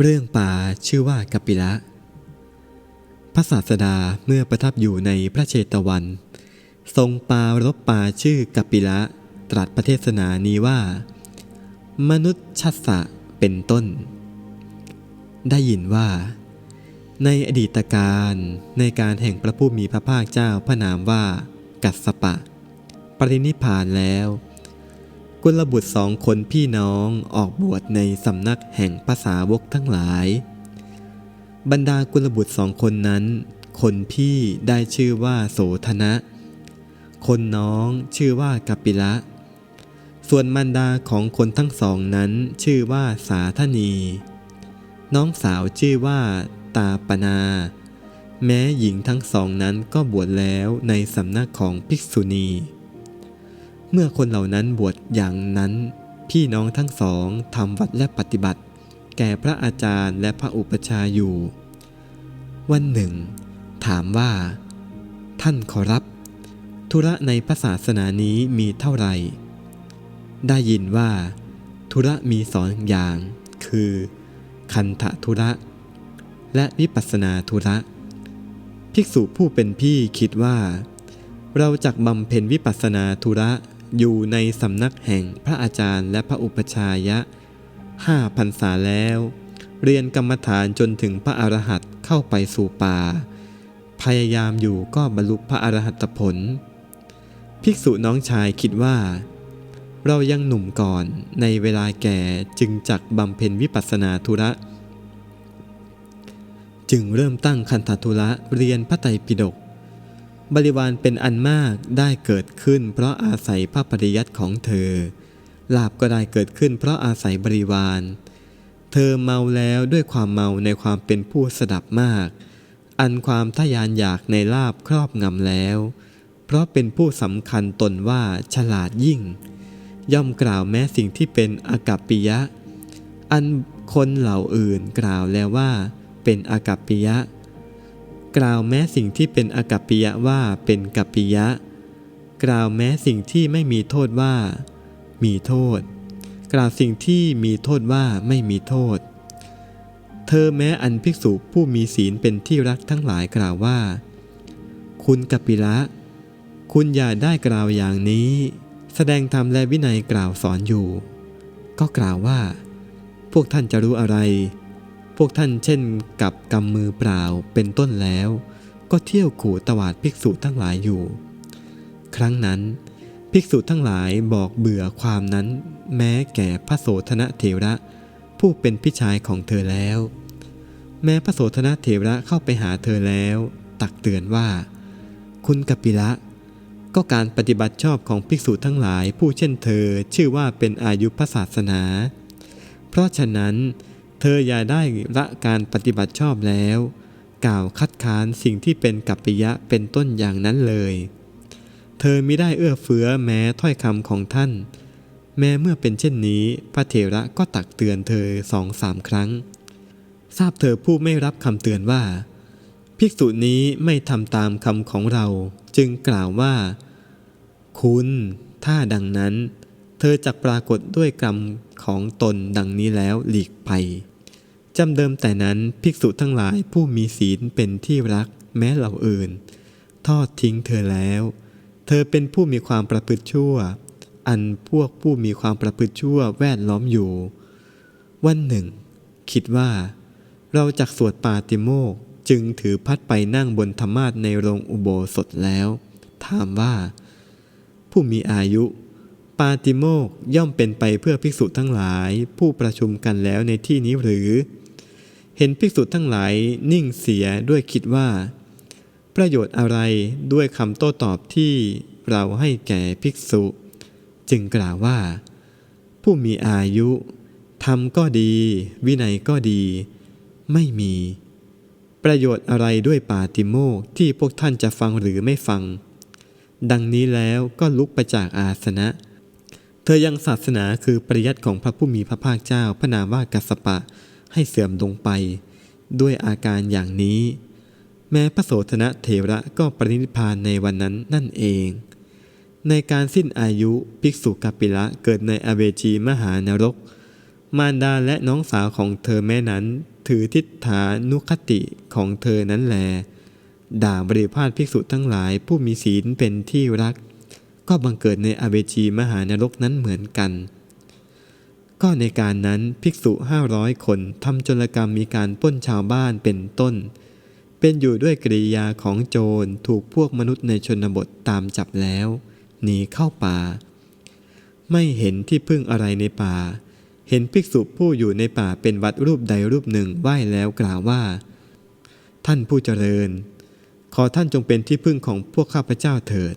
เรื่องป่าชื่อว่ากัปปิละพระศาสดาเมื่อประทับอยู่ในพระเชตวัน ทรงปารบป่าชื่อกัปปิละตรัสประเทศนานี้ว่า มนุษย์ชัสสะเป็นต้น ได้ยินว่า ในอดีตการในการแห่งพระผู้มีพระภาคเจ้าพระนามว่า กัสสปะ ปรินิพพานแล้ว กุลบุตรสองคนพี่น้องออกบวชในสำนักแห่งภาษาวกทั้งหลาย บรรดากุลบุตรสองคนนั้น คนพี่ได้ชื่อว่าโสธนะ คนน้องชื่อว่ากัปปิละ ส่วนมารดาของคนทั้งสองนั้นชื่อว่าสาธนี น้องสาวชื่อว่าตาปนา แม้หญิงทั้งสองนั้นก็บวชแล้วในสำนักของภิกษุณี เมื่อคนเหล่านั้นบวชอย่างนั้น พี่น้องทั้งสองทำวัดและปฏิบัติ แก่พระอาจารย์และพระอุปชาอยู่ วันหนึ่ง ถามว่า ท่านขอรับ ธุระในพระศาสนานี้มีเท่าไหร่ ได้ยินว่า ธุระมีสองอย่าง คือ คันธธุระ และวิปัสนาธุระ ภิกษุผู้เป็นพี่คิดว่าเราจักบำเพ็ญวิปัสนาธุระ อยู่ในสำนักแห่งพระอาจารย์และพระอุปชฌายะห้าพรรษาแล้ว เรียนกรรมฐานจนถึงพระอรหันต์เข้าไปสู่ป่า พยายามอยู่ก็บรรลุพระอรหัตผล ภิกษุน้องชายคิดว่า เรายังหนุ่มก่อนในเวลาแก่จึงจักบำเพ็ญวิปัสสนาธุระ จึงเริ่มตั้งคันธทุระเรียนพระไตรปิฎก บริวารเป็นอันมากได้เกิดขึ้น เพราะอาศัยพระปริยัติของเธอ ลาบก็ได้เกิดขึ้น เพราะอาศัยบริวาร เธอเมาแล้วด้วยความเมาในความเป็นผู้สดับมาก อันความทยานอยากในลาบครอบงำแล้ว เพราะเป็นผู้สำคัญตนว่าฉลาดยิ่ง ย่อมกล่าวแม้สิ่งที่เป็นอากัปปิยะ อันคนเหล่าอื่นกล่าวแล้วว่า เป็นอากัปปิยะ กล่าวแม้สิ่งที่เป็นอกัปปิยะว่าเป็นกัปปิยะ กล่าวแม้สิ่งที่ไม่มีโทษว่า มีโทษ กล่าวสิ่งที่มีโทษว่าไม่มีโทษ เธอแม้อันภิกษุผู้มีศีลเป็นที่รักทั้งหลายกล่าวว่า คุณกัปปิละ คุณอย่าได้กล่าวอย่างนี้ แสดงธรรมและวินัยกล่าวสอนอยู่ ก็กล่าวว่า พวกท่านจะรู้อะไร พวกท่านเช่นกับกำมือเปล่าเป็นต้นแล้ว ก็เที่ยวขู่ตวาดภิกษุทั้งหลายอยู่ ครั้งนั้น ภิกษุทั้งหลายบอกเบื่อความนั้น แม้แก่พระโสธนเถระ ผู้เป็นพี่ชายของเธอแล้ว แม้พระโสธนเถระเข้าไปหาเธอแล้ว ตักเตือนว่า คุณกัปปิละก็การปฏิบัติชอบของภิกษุทั้งหลายผู้เช่นเธอชื่อว่าเป็นอายุพระศาสนา เพราะฉะนั้น เธออย่าได้ละการปฏิบัติชอบแล้ว กล่าวคัดค้านสิ่งที่เป็นกัปปิยะเป็นต้นอย่างนั้นเลย เธอมิได้เอื้อเฟื้อแม้ถ้อยคำของท่าน แม้เมื่อเป็นเช่นนี้ พระเถระก็ตักเตือนเธอสองสามครั้ง ทราบเธอผู้ไม่รับคำเตือนว่า ภิกษุนี้ไม่ทำตามคำของเรา จึงกล่าวว่า คุณ ถ้าดังนั้น เธอจักปรากฏด้วยกรรมของตนดังนี้แล้วหลีกไปจำเดิมแต่นั้นภิกษุทั้งหลายผู้มีศีลเป็นที่รักแม้เหล่าอื่น ทอดทิ้งเธอแล้ว เธอเป็นผู้มีความประพฤติชั่ว อันพวกผู้มีความประพฤติชั่วแวดล้อมอยู่ วันหนึ่ง คิดว่า เราจักสวดปาติโมกจึงถือพัดไปนั่งบนธรรมาสในโรงอุโบสถแล้ว ถามว่า ผู้มีอายุ ปาติโมกย่อมเป็นไปเพื่อภิกษุทั้งหลาย ผู้ประชุมกันแล้วในที่นี้หรือ เห็นภิกษุทั้งหลายนิ่งเสียด้วยคิดว่า ประโยชน์อะไรด้วยคำโต้ตอบที่เราให้แก่ภิกษุ จึงกล่าวว่า ผู้มีอายุทำก็ดี วินัยก็ดี ไม่มี ประโยชน์อะไรด้วยปาติโมกที่พวกท่านจะฟังหรือไม่ฟัง ดังนี้แล้วก็ลุกไปจากอาสนะ เธอยังศาสนาคือปริยัติของพระผู้มีพระภาคเจ้าพระนามว่ากัสสปะให้เสื่อมลงไป ด้วยอาการอย่างนี้ แม้พระโสธนะเถระก็ปรินิพพานในวันนั้นนั่นเอง ในการสิ้นอายุภิกษุกัปปิละเกิดในอเวจีมหานรก มารดาและน้องสาวของเธอแม่นั้น ถือทิฏฐานุคติของเธอนั้นแล ด่าบริพาทภิกษุทั้งหลายผู้มีศีลเป็นที่รัก ก็บังเกิดในอเวจีมหานรกนั้นเหมือนกัน ก็ในการนั้นภิกษุห้าร้อยคนทำจลกรรมมีการป้นชาวบ้านเป็นต้น เป็นอยู่ด้วยกริยาของโจรถูกพวกมนุษย์ในชนบทตามจับแล้ว หนีเข้าป่า ไม่เห็นที่พึ่งอะไรในป่า เห็นภิกษุผู้อยู่ในป่าเป็นวัดรูปใดรูปหนึ่งไหว้แล้วกล่าวว่า ท่านผู้เจริญ ขอท่านจงเป็นที่พึ่งของพวกข้าพเจ้าเถิด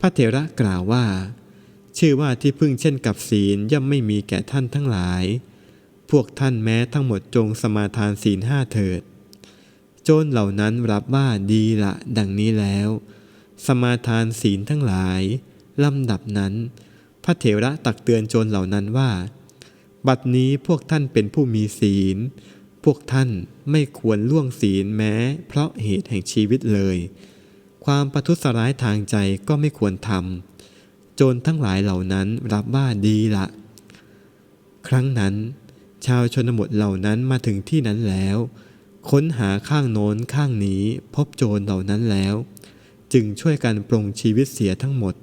พระเถระกล่าวว่า ชื่อว่าที่พึ่งเช่นกับศีลย่อมไม่มีแก่ท่านทั้งหลาย พวกท่านแม้ทั้งหมดจงสมาทานศีลห้าเถิด โจรเหล่านั้นรับว่าดีละดังนี้แล้ว สมาทานศีลทั้งหลายลำดับนั้น พระเถระตักเตือนโจรเหล่านั้นว่า บัดนี้พวกท่านเป็นผู้มีศีล พวกท่านไม่ควรล่วงศีลแม้ เพราะเหตุแห่งชีวิตเลย ความประทุษร้ายทางใจก็ไม่ควรทำโจรทั้งหลายเหล่านั้นรับว่าดีละ ครั้งนั้น ชาวชนบทเหล่านั้นมาถึงที่นั้นแล้ว ค้นหาข้างโน้นข้างนี้พบโจรเหล่านั้นแล้ว จึงช่วยกันปรงชีวิตเสียทั้งหมด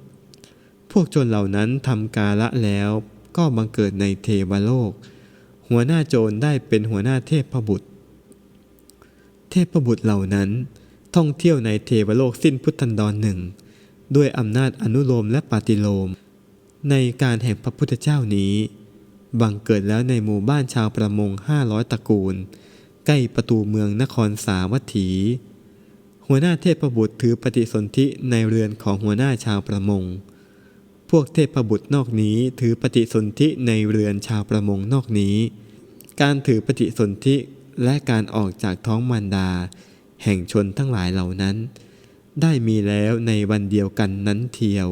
พวกโจรเหล่านั้นทำกาละแล้วก็บังเกิดในเทวโลก หัวหน้าโจรได้เป็นหัวหน้าเทพบุตร เทพบุตรเหล่านั้น ท่องเที่ยวในเทวโลกสิ้นพุทธันดรหนึ่งด้วยอำนาจอนุโลมและปฏิโลม ในการแห่งพระพุทธเจ้านี้ บังเกิดแล้วในหมู่บ้านชาวประมงห้าร้อยตระกูล ใกล้ประตูเมืองนครสาวัตถี หัวหน้าเทพบุตรถือปฏิสนธิในเรือนของหัวหน้าชาวประมง พวกเทพบุตรนอกนี้ถือปฏิสนธิในเรือนชาวประมงนอกนี้ การถือปฏิสนธิและการออกจากท้องมารดา แห่งชนทั้งหลายเหล่านั้น ได้มีแล้วในวันเดียวกันนั้นเทียว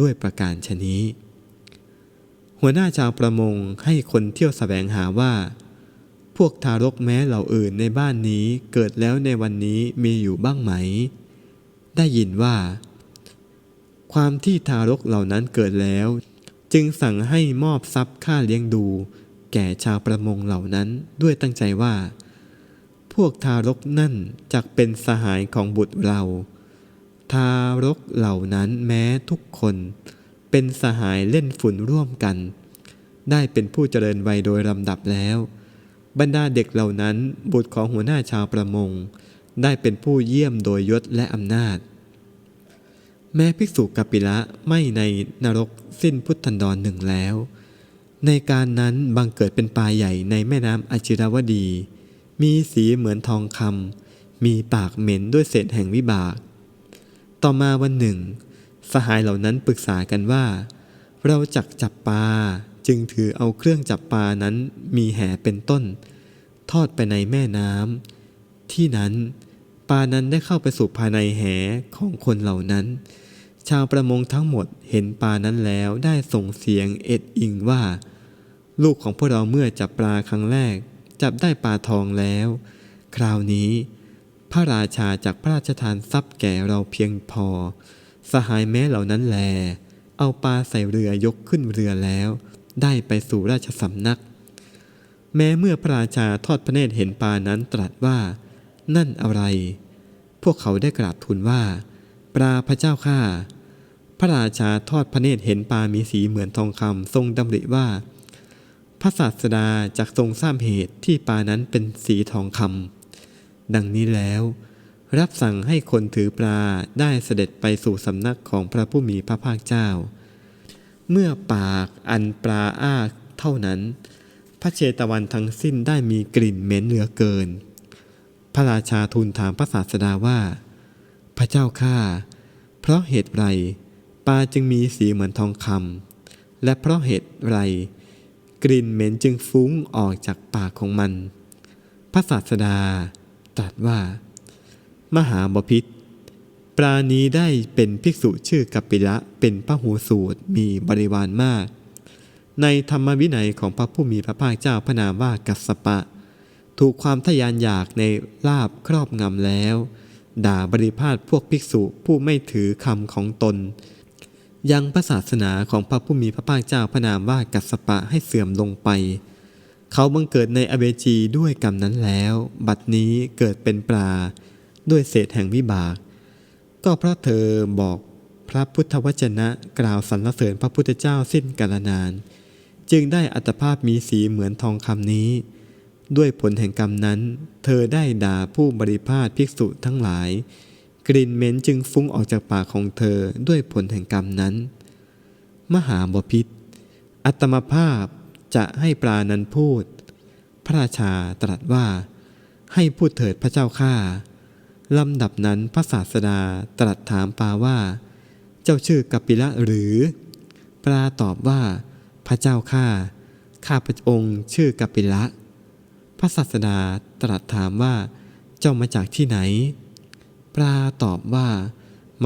ด้วยประการชนี้ หัวหน้าชาวประมงให้คนเที่ยวแสวงหาว่า พวกทารกแม้เหล่าอื่นในบ้านนี้เกิดแล้วในวันนี้มีอยู่บ้างไหม ได้ยินว่า ความที่ทารกเหล่านั้นเกิดแล้ว จึงสั่งให้มอบทรัพย์ค่าเลี้ยงดู แก่ชาวประมงเหล่านั้นด้วยตั้งใจว่า พวกทารกนั่นจักเป็นสหายของบุตรเรา ทารกเหล่านั้นแม้ทุกคน เป็นสหายเล่นฝุ่นร่วมกัน ได้เป็นผู้เจริญวัยโดยลำดับแล้ว บรรดาเด็กเหล่านั้นบุตรของหัวหน้าชาวประมง ได้เป็นผู้เยี่ยมโดยยศและอำนาจ แม้ภิกษุกัปปิละไม่ในนรกสิ้นพุทธันดรหนึ่งแล้ว ในการนั้นบังเกิดเป็นปลาใหญ่ในแม่น้ำอจิรวดี มีสีเหมือนทองคำมีปากเหม็นด้วยเศษแห่งวิบาก ต่อมาวันหนึ่ง สหายเหล่านั้นปรึกษากันว่า เราจักจับปลาจึงถือเอาเครื่องจับปลานั้นมีแหเป็นต้น ทอดไปในแม่น้ำที่นั้นปลานั้นได้เข้าไปสู่ภายในแหของคนเหล่านั้น ชาวประมงทั้งหมดเห็นปลานั้นแล้วได้ส่งเสียงเอ็ดอิงว่า ลูกของพวกเราเมื่อจับปลาครั้งแรก จับได้ปลาทองแล้ว คราวนี้ พระราชาจากพระราชทานทรัพย์แก่เราเพียงพอ สหายแม้เหล่านั้นแล เอาปลาใส่เรือยกขึ้นเรือแล้ว ได้ไปสู่ราชสำนัก แม้เมื่อพระราชาทอดพระเนตรเห็นปลานั้นตรัสว่า นั่นอะไร พวกเขาได้กราบทูลว่า ปลาพระเจ้าข้าพระราชาทอดพระเนตรเห็นปลามีสีเหมือนทองคำทรงดำริว่า พระศาสดาจากทรงทราบเหตุที่ปลานั้นเป็นสีทองคำดังนี้แล้ว รับสั่งให้คนถือปลาได้เสด็จไปสู่สำนักของพระผู้มีพระภาคเจ้า เมื่อปากอันปลาอ้าเท่านั้น พระเชตวันทั้งสิ้นได้มีกลิ่นเหม็นเหลือเกิน พระราชาทูลถามพระศาสดาว่า พระเจ้าข้าเพราะเหตุไรปลาจึงมีสีเหมือนทองคำและเพราะเหตุไร กลิ่นเหม็นจึงฟุ้งออกจากปากของมัน พระศาสดาตรัสว่า มหาบพิษปลานี้ได้เป็นภิกษุชื่อกัปปิละเป็นพระหูสูตรมีบริวารมาก ในธรรมวินัยของพระผู้มีพระภาคเจ้าพระนามว่ากัสสปะ ถูกความทะยานอยากในลาบครอบงำแล้ว ด่าบริพาทพวกภิกษุผู้ไม่ถือคำของตน ยังพระศาสนาของพระผู้มีพระภาคเจ้าพระนามว่ากัสสปะให้เสื่อมลงไป เขาบังเกิดในอเวจีด้วยกรรมนั้นแล้ว บัดนี้เกิดเป็นปลา ด้วยเศษแห่งวิบาก ก็เพราะเธอบอกพระพุทธวจนะกล่าวสรรเสริญพระพุทธเจ้าสิ้นกาลนาน จึงได้อัตภาพมีสีเหมือนทองคำนี้ ด้วยผลแห่งกรรมนั้น เธอได้ด่าผู้บริพาทภิกษุทั้งหลาย กลิ่นเหม็นจึงฟุ้งออกจากปากของเธอด้วยผลแห่งกรรมนั้น มหาบพิษ อัตมภาพจะให้ปลานั้นพูด พระราชาตรัสว่า ให้พูดเถิดพระเจ้าข้าลำดับนั้นพระศาสดาตรัสถามปลาว่า เจ้าชื่อกัปปิละหรือ ปลาตอบว่า พระเจ้าข้าข้าพระองค์ชื่อกัปปิละ พระศาสดาตรัสถามว่า เจ้ามาจากที่ไหน ปลาตอบว่า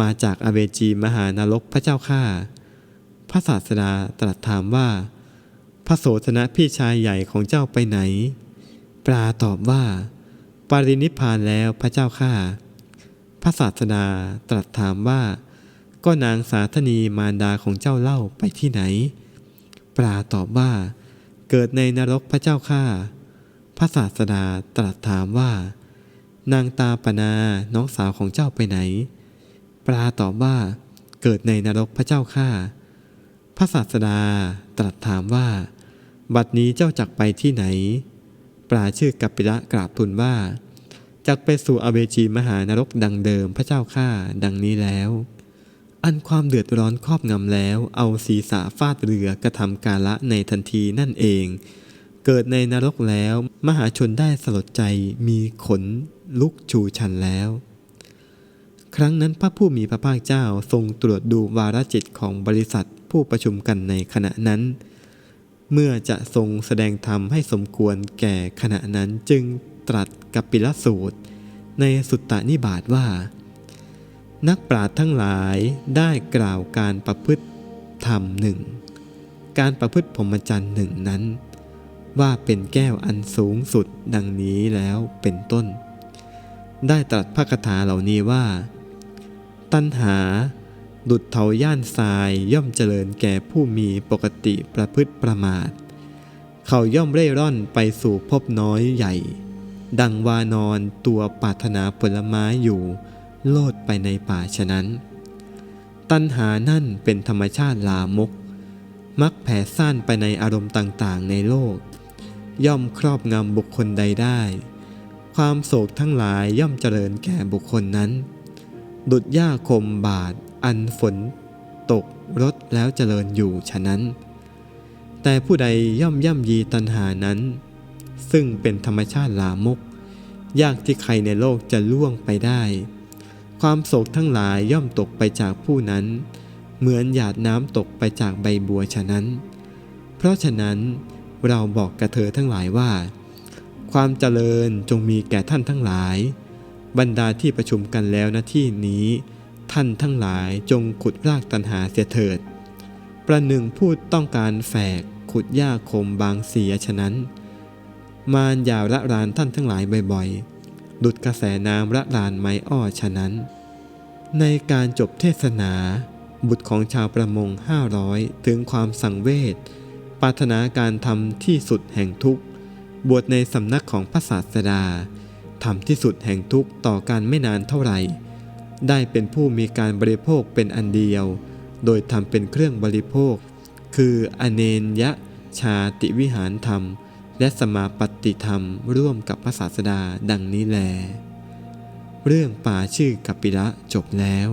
มาจากอเวจีมหานรกพระเจ้าข้าพระศาสดาตรัสถามว่า พระโสธนะพี่ชายใหญ่ของเจ้าไปไหน ปลาตอบว่า ปรินิพานแล้วพระเจ้าข้าพระศาสดาตรัสถามว่า ก็นางสาธนีมารดาของเจ้าเล่าไปที่ไหน ปลาตอบว่า เกิดในนรกพระเจ้าข้าพระศาสดาตรัสถามว่า นางตาปนาน้องสาวของเจ้าไปไหน ปลาตอบว่าเกิดในนรกพระเจ้าข้าพระศาสดาตรัสถามว่า บัดนี้เจ้าจักไปที่ไหน ปลาชื่อกัปปิละกราบทูลว่าจักไปสู่อเวจีมหานรกดังเดิมพระเจ้าข้าดังนี้แล้ว อันความเดือดร้อนครอบงำแล้ว เอาศีรษะฟาดเรือกระทำกาละในทันทีนั่นเอง เกิดในนรกแล้ว มหาชนได้สลดใจมีขน ลุกชูชันแล้ว ครั้งนั้นพระผู้มีพระภาคเจ้าทรงตรวจดูวาระจิตของบริษัทผู้ประชุมกันในขณะนั้น เมื่อจะทรงแสดงธรรมให้สมควรแก่ขณะนั้นจึงตรัสกับปิลสูตร ในสุตตานิบาตว่า นักปราชญ์ทั้งหลายได้กล่าวการประพฤติธรรมหนึ่งการประพฤติพรหมจรรย์หนึ่งนั้น ว่าเป็นแก้วอันสูงสุดดังนี้แล้วเป็นต้น ได้ตรัสพระคาถาเหล่านี้ว่า ตัณหา ดุดเถาย่านทรายย่อมเจริญแก่ผู้มีปกติประพฤติประมาท เขาย่อมเร่ร่อนไปสู่ภพน้อยใหญ่ ดังวานอนตัวปรารถนาผลไม้อยู่ โลดไปในป่าฉะนั้น ตัณหานั่นเป็นธรรมชาติลามก มักแผ่ซ่านไปในอารมณ์ต่างๆ ในโลก ย่อมครอบงำบุคคลใดได้ ความโศกทั้งหลายย่อมเจริญแก่บุคคลนั้น ดุดหญ้าคมบาดอันฝน ตกรดแล้วเจริญอยู่ฉะนั้น แต่ผู้ใดย่อมย่ำยีตัณหานั้น ซึ่งเป็นธรรมชาติลามก ยากที่ใครในโลกจะล่วงไปได้ ความโศกทั้งหลายย่อมตกไปจากผู้นั้น เหมือนหยาดน้ำตกไปจากใบบัวฉะนั้น เพราะฉะนั้นเราบอกกับเธอทั้งหลายว่า ความเจริญจงมีแก่ท่านทั้งหลาย บรรดาที่ประชุมกันแล้วณที่นี้ ท่านทั้งหลายจงขุดรากตันหาเสียเถิด ประหนึ่งพูดต้องการแฝกขุดหญ้าคมบางเสียฉะนั้น มารย่าระรานท่านทั้งหลายบ่อยๆ ดุดกระแสน้ำระรานไม้อ้อฉะนั้น ในการจบเทศนา บุตรของชาวประมงห้าร้อยถึงความสังเวชปรารถนาการทำที่สุดแห่งทุกข์ บวชในสำนักของพระศาสดาทำที่สุดแห่งทุกข์ต่อการไม่นานเท่าไหร่ ได้เป็นผู้มีการบริโภคเป็นอันเดียว โดยทำเป็นเครื่องบริโภค คืออเนนยะชาติวิหารธรรม และสมาปฏิธรรมร่วมกับพระศาสดาดังนี้แล เรื่องป่าชื่อกัปปิละจบแล้ว